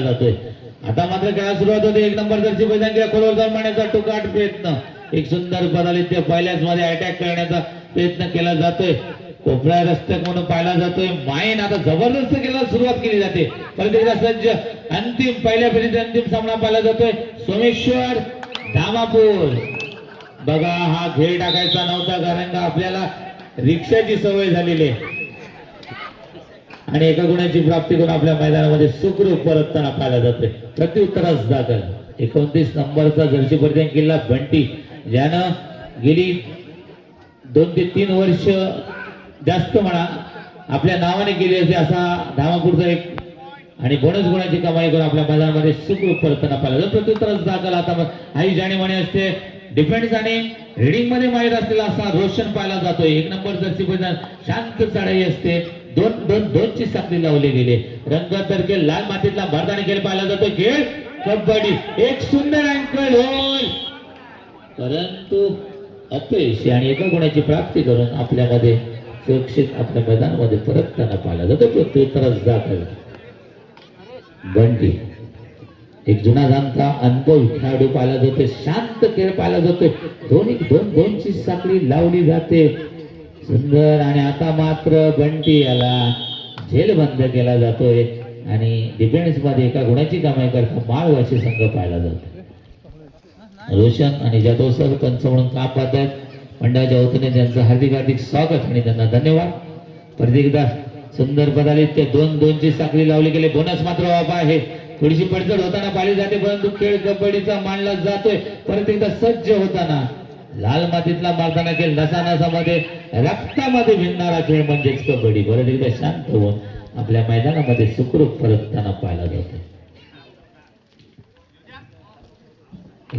जातोय. आता मात्र काय सुरुवात होते. एक नंबर जर्सी बैजांच्या खोलवर जाऊन मारण्याचा टुकाट प्रयत्न. एक सुंदर पदालित्य पहिल्याच मध्ये अटॅक करण्याचा प्रयत्न केला जातोय. कोपऱ्या रस्त्यात म्हणून पाहिला जातोय. माईन आता जबरदस्त केला सुरुवात केली जाते. परत एकदा सज्ज अंतिम पहिल्या फेरीचा अंतिम सामना पाहिला जातोय. सोमेश्वर धामापूर. बघा हा खेळ टाकायचा नव्हता कारण का आपल्याला रिक्षाची सवय झालेली आहे. आणि एका गुणाची प्राप्ती करून आपल्या मैदानामध्ये सुखरूप परतताना पाहिला जाते प्रत्युत्तरास दाखल एकोणतीस नंबरचा जर्सी परिधान किल्ला बंटी. ज्यानं गेली दोन ते तीन वर्ष जास्त म्हणा आपल्या नावाने केली असते असा धामापूरचा एक आणि बोनस गुणाची कमाई करून आपल्या मैदानामध्ये सुखरूप परतताना पाहिला जातो प्रत्युत्तरास दाखल आता आई जाणी म्हणे असते डिफेन्स आणि हेडिंगमध्ये माहीत असलेला असा रोशन पाहिला जातोय. एक नंबर जर्सी परिधान शांत चढाई असते. दोन दोन दोन ची साखळी रंग तर रंगतर्फे लाल मातीतला भारताने खेळ पाहिला जातो खेळ. कबड्डी. एक सुंदर अँकल होल परंतु अपयशी आणि एका गुणाची प्राप्ती करून आपल्यामध्ये सुरक्षित आपल्या मैदानामध्ये परत त्यांना पाहिला जातो. प्रत्युत्तरास जात बंटी एक जुना जाणता अनुभव खेळाडू पाहिला जातोय. शांत खेळ पाहिला जातोय. दोन एक दोन दोनची साखळी लावली जाते. सुंदर आणि आता मात्र बंटी याला झेल बंद केला जातोय आणि डिफेन्समध्ये एका गुणाची कमाई करता माळवाशी संघ पाहिला जातो. रोशन आणि जाधव सर पंच म्हणून काम पाहतात. मंडळाच्या वतीने त्यांचं हार्दिक हार्दिक स्वागत आणि त्यांना धन्यवाद. परत एकदा सुंदर पदाली दोन दोन ची साखळी लावली गेले. बोनस मात्र बाबा आहे. थोडीशी पडझड होताना पाहिली जाते परंतु खेळ कबड्डीचा मांडला जातोय. परत एकदा सज्ज होताना लाल मातीतला मारताना खेळ नसानसामध्ये रक्तामध्ये भिनणारा खेळ म्हणजेच कबड्डी. परत एकदा शांत होऊन आपल्या मैदानामध्ये सुखरूप परतताना पाहिला जातो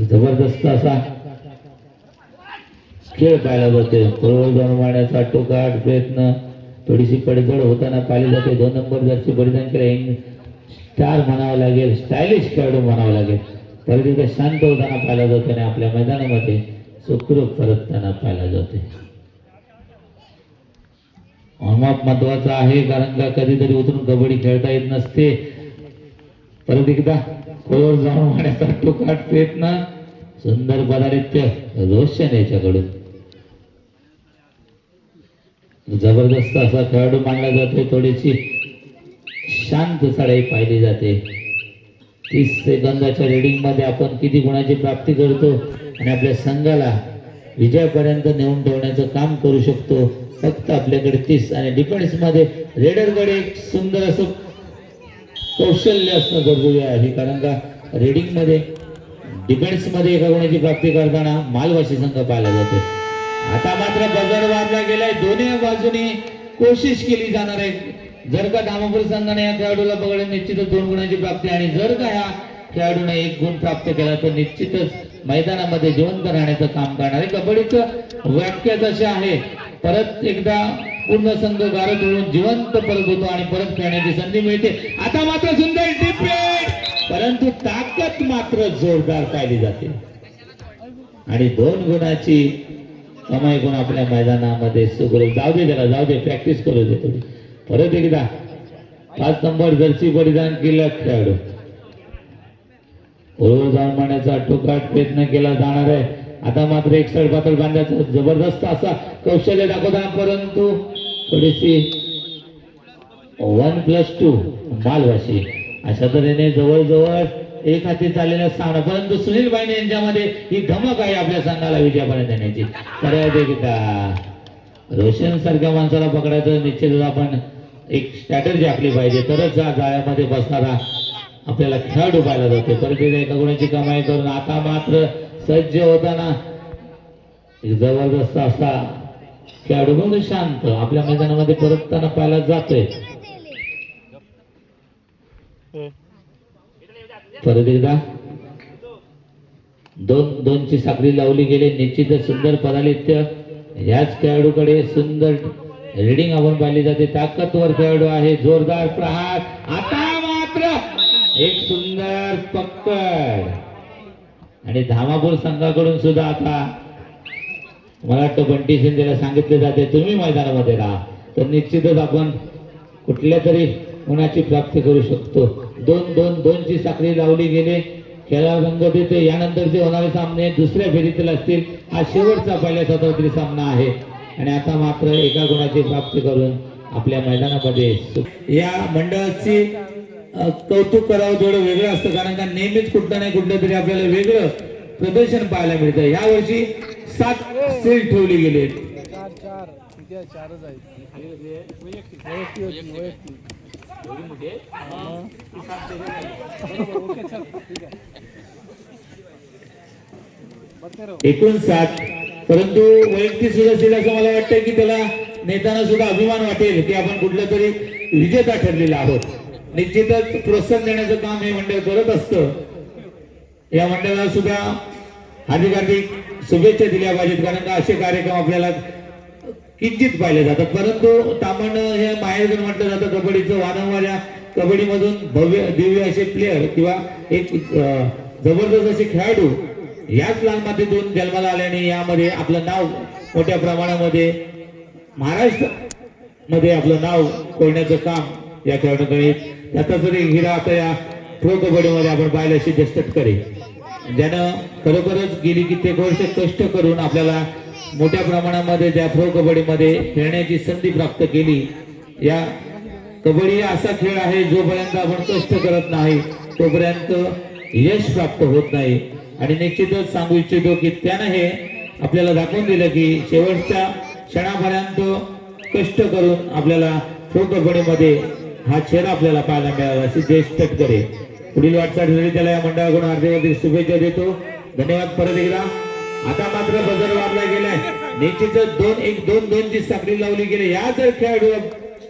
जबरदस्त असा खेळ पाहायला जातोय पूर्व मारण्याचा टोकाट प्रयत्न थोडीशी पडझड होताना पाहिली जाते. दोन नंबर जरची परिधान केलं स्टार म्हणावं लागेल स्टायलिश खेळाडू म्हणावं लागेल. परत एकदा शांत होताना पाहिला जातो आणि आपल्या मैदानामध्ये सुखरूप परतताना पाहिला जाते. अमाप महत्त्वाचा आहे कारण का कधीतरी उतरून कबड्डी खेळता येत नसते. परत एकदा खोलवर जाऊन मारण्याचा टोकाट ना सुंदर पदारित्य रोशन याच्याकडून. जबरदस्त असा खेळाडू मानला जातोय थोडीशी शांत चढाई पाहिली जाते. तीस सेकंदाच्या रिडिंगमध्ये आपण किती गुणाची प्राप्ती करतो आणि आपल्या संघाला विजयापर्यंत नेऊन ठेवण्याचं काम करू शकतो. फक्त आपल्याकडे तीस आणि डिफेन्समध्ये रेडरकडे एक सुंदर असं कौशल्य असणं गरजेचे आहे. कारण का रिडिंगमध्ये डिफेन्समध्ये एका गुणाची प्राप्ती करताना मालवाशी संघ पाहिला जातो. आता मात्र बजार वाजला गेलाय. दोन्ही बाजूने कोशिश केली जाणार आहे. जर का धामापूर संघाने या खेळाडूला पकडले निश्चितच दोन गुणांची प्राप्ती. आणि जर का या खेळाडूने एक गुण प्राप्त केला तर निश्चितच मैदानामध्ये जिवंत राहण्याचं काम करणार आहे. कबड्डीचं व्याख्याच असे आहे परत एकदा पूर्ण संघ गारद होऊन जिवंत परत होतो आणि परत खेळण्याची संधी मिळते. आता मात्र सुंदर डिपेट परंतु ताकद मात्र जोरदार पाहिली जाते. आणि दोन गुणाची कमाई गुण आपल्या मैदानामध्ये सुखरूप. जाऊ दे त्याला जाऊ दे प्रॅक्टिस करू दे. तुम्ही परत एकदा. पाच नंबर जर्सी परिधान केलं खेळाडू. हळूहळू जाऊन मारण्याचा टोकाट प्रयत्न केला जाणार आहे. आता मात्र एक सड पातळ बांधण्याचा जबरदस्त असा कौशल्य दाखवताना परंतु थोडीशी वन प्लस टू बालवाशी अशा तऱ्हेने जवळजवळ एक हाती चाललेला सामना. परंतु सुनील बाईने यांच्यामध्ये ही धमक आहे आपल्या संघाला विजयापर्यंत येण्याची परत एकदा. रोशन सारख्या माणसाला पकडायचं निश्चितच आपण एक स्ट्रॅटर्जी आपली पाहिजे. तरच जा जाळ्यामध्ये बसणारा आपल्याला खेळाडू पाहायला जातो. परत एका गुणाची कमाई करून आता मात्र सज्ज होताना एक जबरदस्त असा खेळाडू म्हणून शांत आपल्या मैदानामध्ये परतताना पाहायला जातोय. परत एकदा. दोन दोनची साखळी लावली गेली. निश्चितच सुंदर पदालित्य ह्याच खेळाडूकडे सुंदर रिडिंग आपण पाहिली जाते. ताकदवर खेळाडू आहे. जोरदार प्रहार. आता मात्र एक सुंदर पक्कड आणि धामापूर संघाकडून सुद्धा आता मला वाटतं बंटी शिंदेला सांगितले जाते. तुम्ही मैदानामध्ये राहा. तर निश्चितच आपण कुठल्या तरी गुणाची प्राप्ती करू शकतो. दोन दोन दोनची साखळी लावली गेली. खेळा रंग देते यानंतरचे होणारे सामने दुसऱ्या फेरीतील असतील हा शेवटचा पहिल्या सत्रातील सामना आहे. आणि आता मात्र एका गुणाची प्राप्ती करून आपल्या मैदानामध्ये या मंडळाची कौतुक करावं थोडं वेगळं असतं कारण का नेहमीच कुठलं नाही कुठलं तरी आपल्याला वेगळं प्रदर्शन पाहायला मिळतं. यावर्षी सात सील ठेवली गेली एकूण सात परंतु वैयक्तिक सुद्धा असेल असं मला वाटतं की त्याला नेताना सुद्धा अभिमान वाटेल की आपण कुठला तरी विजेता ठरलेला आहोत. निश्चितच प्रोत्साहन देण्याचं काम हे मंडळ करत असतं. या मंडळाला सुद्धा हार्दिक हार्दिक शुभेच्छा दिल्या पाहिजेत कारण का असे कार्यक्रम आपल्याला किंचित पाहिले जातात. परंतु तामण हे माहेरघर म्हटलं जातं कबड्डीचं वारंवार या कबड्डीमधून भव्य दिव्य असे प्लेअर किंवा एक जबरदस्त असे खेळाडू याच लहान मातीतून जन्माला आल्याने यामध्ये आपलं नाव मोठ्या प्रमाणामध्ये महाराष्ट्रमध्ये आपलं नाव कोरण्याचं काम या खेळाडूकडे त्याचा जरी हिरा आता या प्रो कबड्डीमध्ये आपण पाहिलं अशी जस्टट ज्यानं खरोखरच गेली कित्येक वर्ष कष्ट करून आपल्याला मोठ्या प्रमाणामध्ये त्या प्रो कबड्डीमध्ये खेळण्याची संधी प्राप्त केली या कबड्डी असा खेळ आहे जोपर्यंत आपण कष्ट करत नाही तोपर्यंत यश प्राप्त होत नाही. आणि निश्चितच सांगू इच्छितो की त्यानं हे आपल्याला दाखवून दिलं की शेवटच्या क्षणापर्यंत कष्ट करून आपल्याला प्रो हा चेहरा आपल्याला पाहायला मिळाला अशी ज्येष्ठ पुढील वाटचालीसाठी त्याला या मंडळाकडून हार्दिक शुभेच्छा देतो. धन्यवाद परत एकदा. आता मात्र बदल वाढला गेलाय. निश्चितच दोन एक दोन दोन ची साखळी लावली गेली. या जर खेळाडूला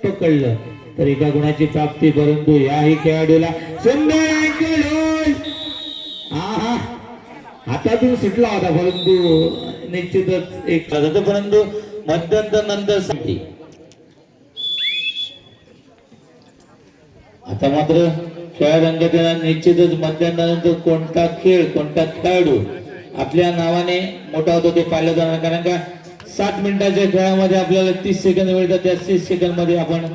पकडलं तर एका गुणाची प्राप्ती परंतु याही खेळाडूला सुंदर हातातून सुटला होता परंतु निश्चितच एक परंतु मध्यंतर नंतर साठी. आता मात्र खेळ रंगतेला निश्चितच मध्यानंतर कोणता खेळ कोणता खेळाडू आपल्या नावाने मोठा होतो ते पाहिलं जाणार कारण का सात मिनिटाच्या खेळामध्ये आपल्याला तीस सेकंद मिळतात त्या तीस सेकंदमध्ये आपण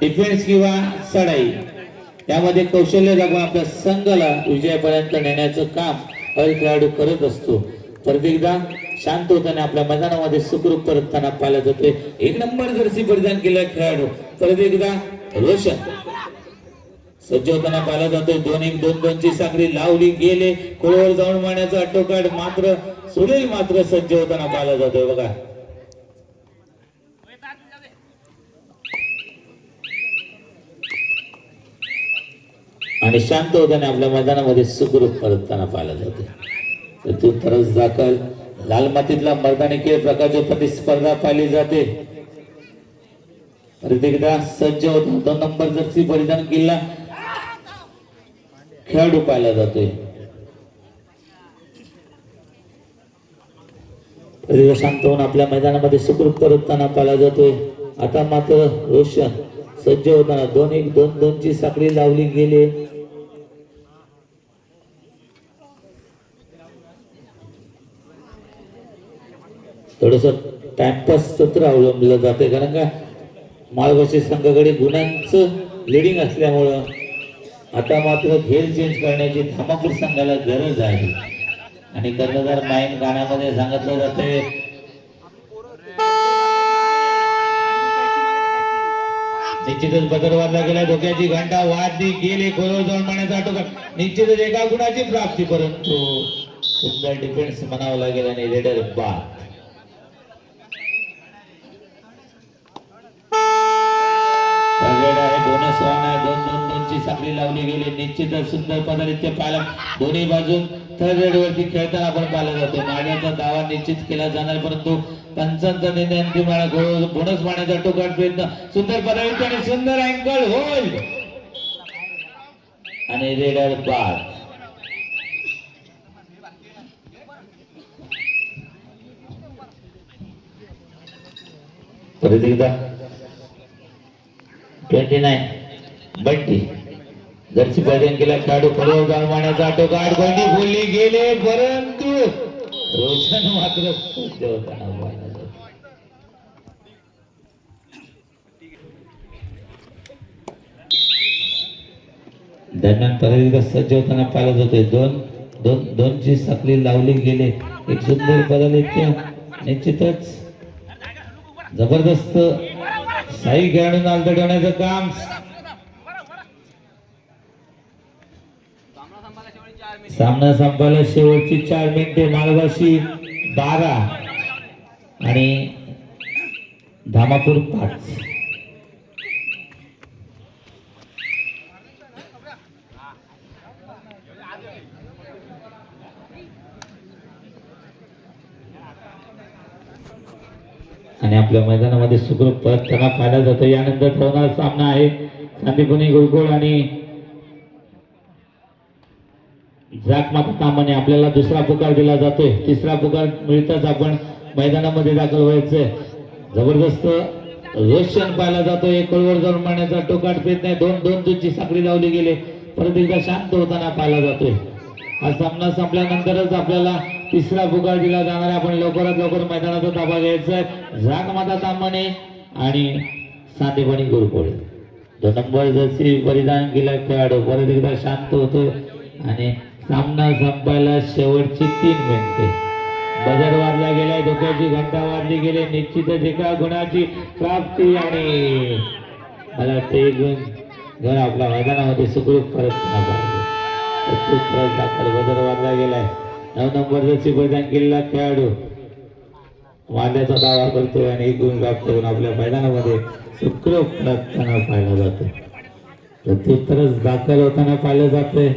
डिफेन्स किंवा चढाई यामध्ये कौशल्य दाखवून आपल्या संघाला विजयापर्यंत नेण्याचं काम हर खेळाडू करत असतो. परत एकदा शांत होताना आपल्या मैदानामध्ये सुखरूप परतताना पाहिलं जाते एक नंबर जर्सी परिधान केला खेळाडू. परत एकदा रोशन. सज्ज होताना पाहिला जातोय. दोन एक दोन दोन ची साखळी लावली गेले. खोळवर जाऊन मारण्याचा अटोकाट मात्र सुरेल मात्र सज्ज होताना पाहिला जातोय बघा. आणि शांत होताना आपल्या मैदानामध्ये सुखरूप परतताना पाहिला जाते. तर तू तरच दाखल. लाल मातीतला मर्दानी खेळ प्रकारची स्पर्धा पाहिली जाते. प्रत्येकदा सज्ज होता. दोन नंबर जर्सी परिधान केला खेळाडू पाहिला जातोय. शांत होऊन आपल्या मैदानामध्ये सुखरूप परतताना पाहिला जातोय. आता मात्र रोशन सज्ज होताना दोन एक दोन दोन ची साखळी लावली गेली. थोडस टाइमपास सत्र अवलंबलं जाते कारण का माळवाशी संघाकडे गुणांचं लिडिंग असल्यामुळं आता मात्र खेळ चेंज करण्याची धामापूर संघाला गरज आहे. आणि कर्णधार माईन गाण्यामध्ये सांगितलं जाते निश्चितच बदल वाढला गेला. डोक्याची घंटा वाढली गेली. खोलवर जाऊन पाण्याचा आटोकाट निश्चितच एका गुणाची प्राप्ती. परंतु सुंदर डिफेन्स म्हणावं लागेल आणि रेडर बाद. आहे बोनस दोन दोन दोनची साखळी लावली गेली. निश्चितच सुंदर पदारित्य पाहिला दोन्ही बाजून थर्ड रेडवरती खेळताना आपण पाहिला जातो. माड्याचा दावा निश्चित केला जाणार परंतु पंचांचा निर्णय अंतिम बोनस मारण्याचा टोकाट प्रयत्न. सुंदर पदारित्य आणि सुंदर अँकल होईल. आणि रेडर बाद. परत एकदा. Twenty nine. बट्टी. जर्सी परिधान केला खेळाडू फलव जाऊन मारण्याचा आटोकाट गोंडी बोलली गेले परंतु रोशन मात्र सज्ज होताना दरम्यान परत सज्ज होताना पाहिलं जातोय. दोन दोन दोनची साखळी लावली गेले. एक सुंदर बदल येते निश्चितच. जबरदस्त साई खेळाडून आलतडवण्याचं काम. सामना संपायला शेवटची चार मिनिटे मालवाशी बारा. आणि धामापूर पाच. आणि आपल्या मैदानामध्ये सुखरूप परत त्यांना पाहिला जातो. यानंतर ठेवणारा सामना आहे. सांदीपुनी गुळगुळ आणि जाक माता कामाने आपल्याला दुसरा पुकार दिला जातोय. तिसरा पुकार मिळताच आपण मैदानामध्ये दाखल व्हायचंय. जबरदस्त रोशन पाहिला जातो एक कळवर जाऊन मारण्याचा टोकाट पेत नाही. दोन दोन तुझी साखळी लावली गेले. परत एकदा शांत होताना पाहिला जातोय. हा सामना संपल्यानंतरच आपल्याला तिसरा पुकार दिला जाणार आहे. आपण लवकरात लवकर मैदानाचा ताबा घ्यायचा आहे झाक माता तांबणे आणि सांदेपणी गुरुकोळे दोन नंबर जशी परिधान केला खेळाडू. परत एकदा शांत होतो आणि सामना संपायला शेवटची तीन मिनिटे. बदल वाजला गेलाय धोक्याची घंटा वाजली गेली निश्चितच एका गुणाची प्राप्ती आणि मला वाटतं एक गुण घर आपल्या मैदानामध्ये सुखरूप परत पाहिजे परत दाखल बदल वाजला गेलाय. नऊ नंबर जशी किल्ला खेळाडू वाद्याचा दावा करतोय आणि एक गुण प्राप्त करून आपल्या मैदानामध्ये सुखरूप परत पाहिला जातो प्रत्युत्तरच दाखल होताना पाहिलं जातंय.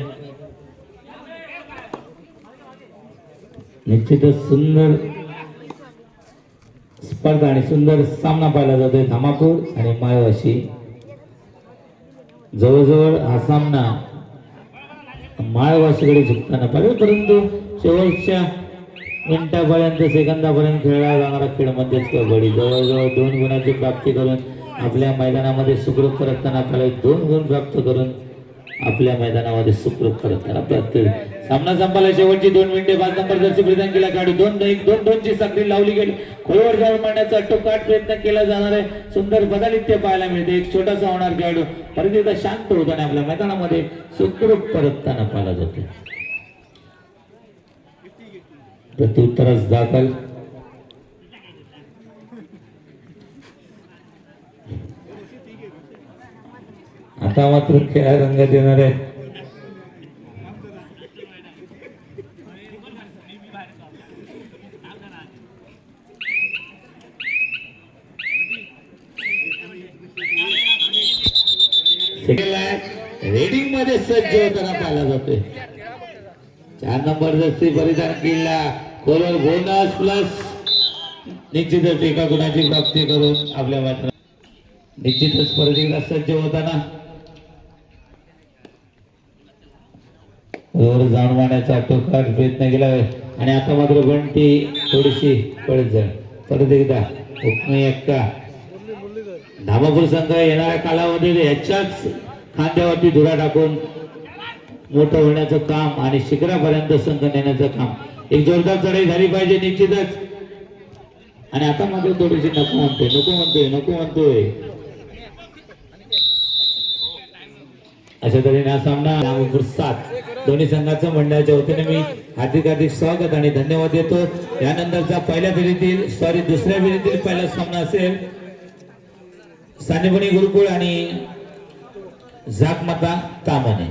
निश्चितच सुंदर स्पर्धा आणि सुंदर सामना पाहिला जातोय धामापूर आणि माळवाशी जवळजवळ हा सामना माळवाशीकडे झुकताना पाहिजे परंतु शेवटच्या मिनिटापर्यंत सेकंदापर्यंत खेळला जाणारा खेळ म्हणजेच कबड्डी. जवळजवळ दोन गुणाची प्राप्ती करून आपल्या मैदानामध्ये सुखरूप परतताना आपल्याला दोन गुण प्राप्त करून आपल्या मैदानामध्ये सुखरूप परतताना प्राप्त सामना संपायला शेवटची दोन मिनिटे पाच नंबर जर परिधान केला गाडी दोन एक दोन ची साखळी लावली गेली. खोलवर जाऊन मांडण्याचा टोकाट प्रयत्न केला जाणार आहे. सुंदर बदलित्य पाहायला मिळते. एक छोटासा होणार खेळाडू. परत एकदा शांत होताना आपल्या मैदानामध्ये सुखरूप परतताना पाहिला जातो. प्रत्युत्तरच दाखल. आता मात्र खेळा रंगात येणार आहे रेडिंगमध्ये सज्ज होताना पाहिला जाते चार नंबर जसे परिधान केला कोलर बोनस प्लस निश्चितच एका गुणाची प्राप्ती करून आपल्या मात्र निश्चितच परत एकदा सज्ज होताना वर जाऊन मारण्याचा टोकाट प्रयत्न केला आणि आता मात्र बंटी थोडीशी पळत जाईल परत एकदा हुकमी एक्का धाबापूर संघ येणाऱ्या कालावधीत याच्याच खांद्यावरती धुरा टाकून मोठं होण्याचं काम आणि शिखरापर्यंत संघ नेण्याचं काम. एक जोरदार चढाई झाली पाहिजे निश्चितच. आणि आता मात्र थोडीशी नको म्हणतोय नको म्हणतोय नको म्हणतोय. अशा तऱ्हेने हा सामना नागपूर सात. दोन्ही संघाचं मंडळाच्या वतीने मी हार्दिक हार्दिक स्वागत आणि धन्यवाद देतो. यानंतरचा पहिल्या फेरीतील सॉरी दुसऱ्या फेरीतील पहिला सामना असेल सानेपणी गुरुकुळ आणि जाकमाता कामाने